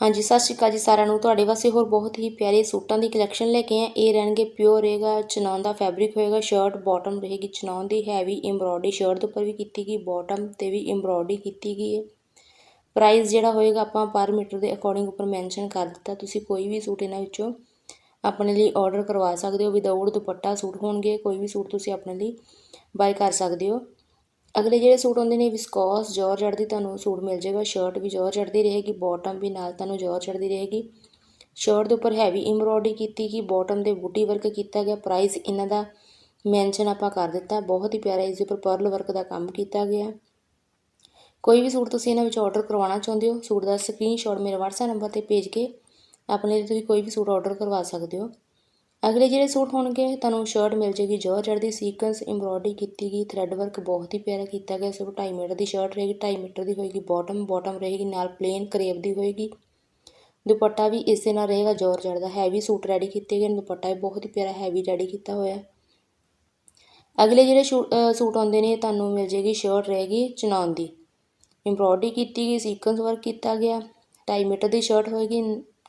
ਹਾਂਜੀ, ਸਤਿ ਸ਼੍ਰੀ ਅਕਾਲ ਜੀ ਸਾਰਿਆਂ ਨੂੰ। ਤੁਹਾਡੇ ਵਾਸਤੇ ਹੋਰ ਬਹੁਤ ਹੀ ਪਿਆਰੇ ਸੂਟਾਂ ਦੀ ਕਲੈਕਸ਼ਨ ਲੈ ਕੇ ਆਏ ਇਹ ਰਹਿਣਗੇ ਪਿਓਰ ਰਹੇਗਾ ਚਨੌਨ ਦਾ ਫੈਬਰਿਕ ਹੋਏਗਾ ਸ਼ਰਟ ਬਾਟਮ ਰਹੇਗੀ। ਚਨੌਨ ਦੀ ਹੈਵੀ ਐਮਬ੍ਰੋਇਡਰੀ ਸ਼ਰਟ ਦੇ ਉੱਪਰ ਵੀ ਕੀਤੀ ਗਈ ਬਾਟਮ ਤੇ ਵੀ ਐਮਬ੍ਰੋਇਡਰੀ ਕੀਤੀ ਗਈ ਹੈ। ਪ੍ਰਾਈਸ ਜਿਹੜਾ ਹੋਏਗਾ ਆਪਾਂ ਪਰ ਮੀਟਰ ਦੇ ਅਕੋਰਡਿੰਗ ਉੱਪਰ ਮੈਂਸ਼ਨ ਕਰ ਦਿੱਤਾ। ਤੁਸੀਂ ਕੋਈ ਵੀ ਸੂਟ ਇਹਨਾਂ ਵਿੱਚੋਂ ਆਪਣੇ ਲਈ ਆਰਡਰ ਕਰਵਾ ਸਕਦੇ ਹੋ। ਵਿਦਆਊਟ ਦੁਪੱਟਾ ਸੂਟ ਹੋਣਗੇ, ਕੋਈ ਵੀ ਸੂਟ ਤੁਸੀਂ ਆਪਣੇ ਲਈ ਬਾਈ ਕਰ ਸਕਦੇ ਹੋ। ਅਗਲੇ ਜਿਹੜੇ ਸੂਟ ਆਉਂਦੇ ਨੇ ਵਿਸਕੋਸ ਜਾਰਜਟ ਦੀ ਤੁਹਾਨੂੰ ਸੂਟ ਮਿਲ ਜਾਏਗਾ। ਸ਼ਰਟ ਵੀ ਜਾਰਜਟ ਦੀ ਰਹੇਗੀ ਬਾਟਮ ਵੀ ਨਾਲ ਤੁਹਾਨੂੰ ਜਾਰਜਟ ਦੀ ਰਹੇਗੀ। ਸ਼ਰਟ ਦੇ ਉੱਪਰ ਹੈਵੀ ਐਮਬ੍ਰੋਇਡਰੀ ਕੀਤੀ ਗਈ ਬਾਟਮ ਦੇ ਬੂਟੀ ਵਰਕ ਕੀਤਾ ਗਿਆ। ਪ੍ਰਾਈਸ ਇਹਨਾਂ ਦਾ ਮੈਂਸ਼ਨ ਆਪਾਂ ਕਰ ਦਿੱਤਾ। ਬਹੁਤ ਹੀ ਪਿਆਰਾ ਇਸ ਦੇ ਉੱਪਰ ਪਰਲ ਵਰਕ ਦਾ ਕੰਮ ਕੀਤਾ ਗਿਆ। ਕੋਈ ਵੀ ਸੂਟ ਤੁਸੀਂ ਇਹਨਾਂ ਵਿੱਚ ਆਰਡਰ ਕਰਵਾਉਣਾ ਚਾਹੁੰਦੇ ਹੋ, ਸੂਟ ਦਾ ਸਕਰੀਨਸ਼ਾਟ ਮੇਰੇ WhatsApp ਨੰਬਰ ਤੇ ਭੇਜ ਕੇ ਆਪਣੇ ਲਈ ਤੁਸੀਂ ਕੋਈ ਵੀ ਸੂਟ ਆਰਡਰ ਕਰਵਾ ਸਕਦੇ ਹੋ। ਅਗਲੇ ਜਿਹੜੇ ਸੂਟ ਹੋਣਗੇ, ਤੁਹਾਨੂੰ ਸ਼ਰਟ ਮਿਲ ਜੇਗੀ ਜਾਰਜਟ ਦੀ ਸੀਕੁਐਂਸ ਐਮਬ੍ਰੋਇਡਰੀ ਕੀਤੀ ਗਈ ਥ੍ਰੈਡ ਵਰਕ ਬਹੁਤ ਹੀ ਪਿਆਰਾ ਕੀਤਾ ਗਿਆ, ਸਿਰਫ 2.5 ਮੀਟਰ ਦੀ ਸ਼ਰਟ ਰਹੇਗੀ 2.5 ਮੀਟਰ ਦੀ ਹੋਏਗੀ ਬਾਟਮ ਬਾਟਮ ਰਹੇਗੀ, ਨਾਲ ਪਲੇਨ ਕਰੇਵ ਦੀ ਹੋਏਗੀ। ਦੁਪੱਟਾ ਵੀ ਇਸੇ ਨਾਲ ਰਹੇਗਾ ਜਾਰਜਟ ਦਾ ਹੈਵੀ ਸੂਟ ਰੈਡੀ ਕੀਤੇ ਗਏ ਦੁਪੱਟਾ ਵੀ ਬਹੁਤ ਹੀ ਪਿਆਰਾ ਹੈਵੀ ਰੈਡੀ ਕੀਤਾ ਹੋਇਆ ਅਗਲੇ ਜਿਹੜੇ ਸੂਟ ਆਉਂਦੇ ਨੇ, ਤੁਹਾਨੂੰ ਮਿਲ ਜੇਗੀ ਸ਼ਰਟ ਰਹੇਗੀ ਚਨੌਨ ਦੀ। ਐਮਬ੍ਰੋਇਡਰੀ ਕੀਤੀ ਗਈ ਸੀਕੁਐਂਸ ਵਰਕ ਕੀਤਾ ਗਿਆ 2.5 ਮੀਟਰ ਦੀ ਸ਼ਰਟ ਹੋਏਗੀ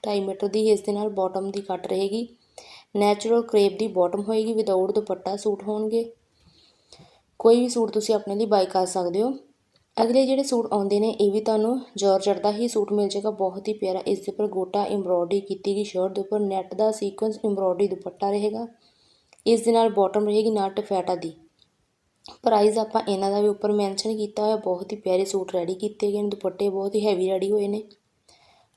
2.5 ਮੀਟਰ ਦੀ ਇਸ ਦੇ ਨਾਲ ਬਾਟਮ ਦੀ ਕੱਟ ਰਹੇਗੀ। ਨੈਚੁਰਲ ਕਰੇਪ ਦੀ ਬਾਟਮ ਹੋਏਗੀ ਵਿਦਆਊਟ ਦੁਪੱਟਾ ਸੂਟ ਹੋਣਗੇ। ਕੋਈ ਵੀ ਸੂਟ ਤੁਸੀਂ ਆਪਣੇ ਲਈ ਬਾਈ ਕਰ ਸਕਦੇ ਹੋ। ਅਗਲੇ ਜਿਹੜੇ ਸੂਟ ਆਉਂਦੇ ਨੇ, ਇਹ ਵੀ ਤੁਹਾਨੂੰ ਜਾਰਜਟ ਦਾ ਹੀ ਸੂਟ ਮਿਲ ਜਾਏਗਾ। ਬਹੁਤ ਹੀ ਪਿਆਰਾ, ਇਸ ਦੇ ਉੱਪਰ ਗੋਟਾ ਐਮਬ੍ਰੋਇਡਰੀ ਕੀਤੀ ਗਈ ਸ਼ਰਟ ਦੇ ਉੱਪਰ ਨੈਟ ਦਾ ਸੀਕੁਐਂਸ ਐਮਬ੍ਰੋਇਡਰੀ ਦੁਪੱਟਾ ਰਹੇਗਾ। ਇਸ ਦੇ ਨਾਲ ਬਾਟਮ ਰਹੇਗੀ ਨਾਲ ਟਫੈਟਾ ਦੀ। ਪ੍ਰਾਈਸ ਆਪਾਂ ਇਹਨਾਂ ਦਾ ਵੀ ਉੱਪਰ ਮੈਂਸ਼ਨ ਕੀਤਾ ਹੋਇਆ, ਬਹੁਤ ਹੀ ਪਿਆਰੇ ਸੂਟ ਰੈਡੀ ਕੀਤੇ ਗਏ ਨੇ, ਦੁਪੱਟੇ ਬਹੁਤ ਹੀ ਹੈਵੀ ਰੈਡੀ ਹੋਏ ਨੇ।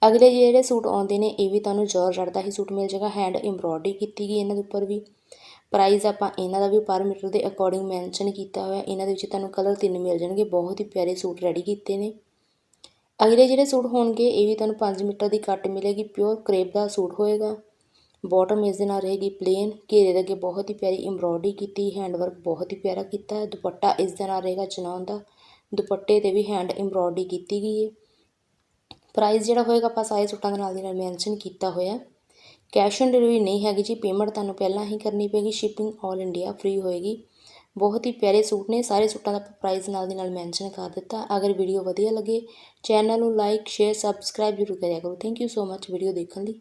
ਅਗਲੇ ਜਿਹੜੇ ਸੂਟ ਆਉਂਦੇ ਨੇ, ਇਹ ਵੀ ਤੁਹਾਨੂੰ ਜਾਰਜਟ ਦਾ ਹੀ ਸੂਟ ਮਿਲ ਜਾਏਗਾ। ਹੈਂਡ ਐਮਬ੍ਰੋਇਡਰੀ ਕੀਤੀ ਗਈ ਇਹਨਾਂ ਦੇ ਉੱਪਰ ਵੀ। ਪ੍ਰਾਈਸ ਆਪਾਂ ਇਹਨਾਂ ਦਾ ਵੀ ਪਰ ਮੀਟਰ ਦੇ ਅਕੋਰਡਿੰਗ ਮੈਂਸ਼ਨ ਕੀਤਾ ਹੋਇਆ। ਇਹਨਾਂ ਦੇ ਵਿੱਚ ਤੁਹਾਨੂੰ ਕਲਰ ਤਿੰਨ ਮਿਲ ਜਾਣਗੇ। ਬਹੁਤ ਹੀ ਪਿਆਰੇ ਸੂਟ ਰੈਡੀ ਕੀਤੇ ਨੇ। ਅਗਲੇ ਜਿਹੜੇ ਸੂਟ ਹੋਣਗੇ, ਇਹ ਵੀ ਤੁਹਾਨੂੰ 5 ਮੀਟਰ ਦੀ ਕੱਟ ਮਿਲੇਗੀ। ਪਿਓਰ ਕਰੇਪ ਦਾ ਸੂਟ ਹੋਏਗਾ। ਬਾਟਮ ਇਸ ਦੇ ਨਾਲ ਰਹੇਗੀ ਪਲੇਨ ਘੇਰੇ ਦੇ ਅੱਗੇ ਬਹੁਤ ਹੀ ਪਿਆਰੀ ਐਮਬ੍ਰੋਇਡਰੀ ਕੀਤੀ। ਹੈਂਡ ਵਰਕ ਬਹੁਤ ਹੀ ਪਿਆਰਾ ਕੀਤਾ। ਹੈ ਦੁਪੱਟਾ ਇਸ ਦੇ ਨਾਲ ਰਹੇਗਾ ਚਨਾਉਣ ਦਾ। ਦੁਪੱਟੇ ਤੇ ਵੀ ਹੈਂਡ ਐਮਬ੍ਰੋਇਡਰੀ ਕੀਤੀ ਗਈ ਹੈ। ਪ੍ਰਾਈਜ਼ ਜਿਹੜਾ ਹੋਏਗਾ ਆਪਾਂ ਸਾਰੇ ਸੂਟਾਂ ਦੇ ਨਾਲ ਦੀ ਨਾਲ ਮੈਂਸ਼ਨ ਕੀਤਾ ਹੋਇਆ ਕੈਸ਼ ਔਨ ਡਿਲੀਵਰੀ ਨਹੀਂ ਹੈਗੀ ਜੀ ਪੇਮੈਂਟ ਤੁਹਾਨੂੰ ਪਹਿਲਾਂ ਹੀ ਕਰਨੀ ਪਏਗੀ ਸ਼ਿਪਿੰਗ ਆਲ ਇੰਡੀਆ ਫ੍ਰੀ ਹੋਏਗੀ। ਬਹੁਤ ਹੀ ਪਿਆਰੇ ਸੂਟ ਨੇ, ਸਾਰੇ ਸੂਟਾਂ ਦਾ ਪ੍ਰਾਈਸ ਨਾਲ ਦੀ ਨਾਲ ਮੈਂਸ਼ਨ ਕਰ ਦਿੱਤਾ। ਅਗਰ ਵੀਡੀਓ ਵਧੀਆ ਲੱਗੇ ਚੈਨਲ ਨੂੰ ਲਾਈਕ ਸ਼ੇਅਰ ਸਬਸਕ੍ਰਾਈਬ ਜ਼ਰੂਰ ਕਰਿਆ ਕਰੋ। Thank you so much video ਦੇਖਣ ਲਈ।